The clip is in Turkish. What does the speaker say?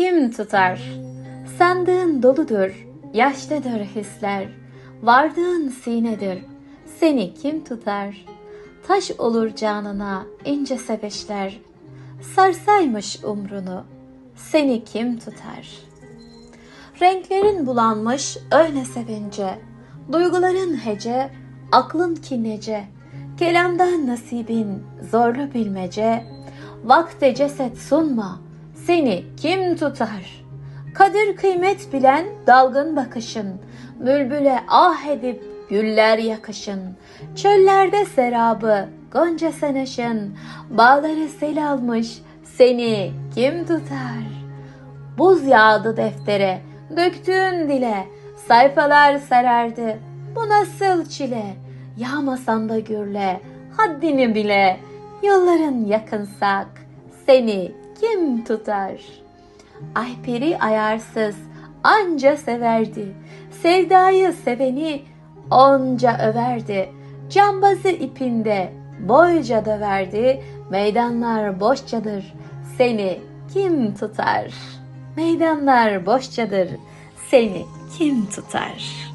kim tutar? Sandığın doludur, yaşlıdır hisler. Vardığın sinedir, seni kim tutar? Taş olur canına ince sebeşler. Sarsaymış umrunu, seni kim tutar? Renklerin bulanmış öyle sevince, duyguların hece, aklın kinece, kelamdan nasibin zorlu bilmece, vakte ceset sunma, seni kim tutar? Kadir kıymet bilen dalgın bakışın, bülbüle ah edip güller yakışın, çöllerde serabı gonca seneşin, bağları sel almış, seni kim tutar? Buz yağdı deftere, döktüğün dile, sayfalar sarardı. Bu nasıl çile? Yağmasan da gürle, haddini bile. Yolların yakınsak, seni kim tutar? Ay peri ayarsız, anca severdi. Sevdayı seveni onca överdi. Cambazı ipinde boyca döverdi. Meydanlar boşçadır, seni kim tutar? Meydanlar boşçadır, seni kim tutar?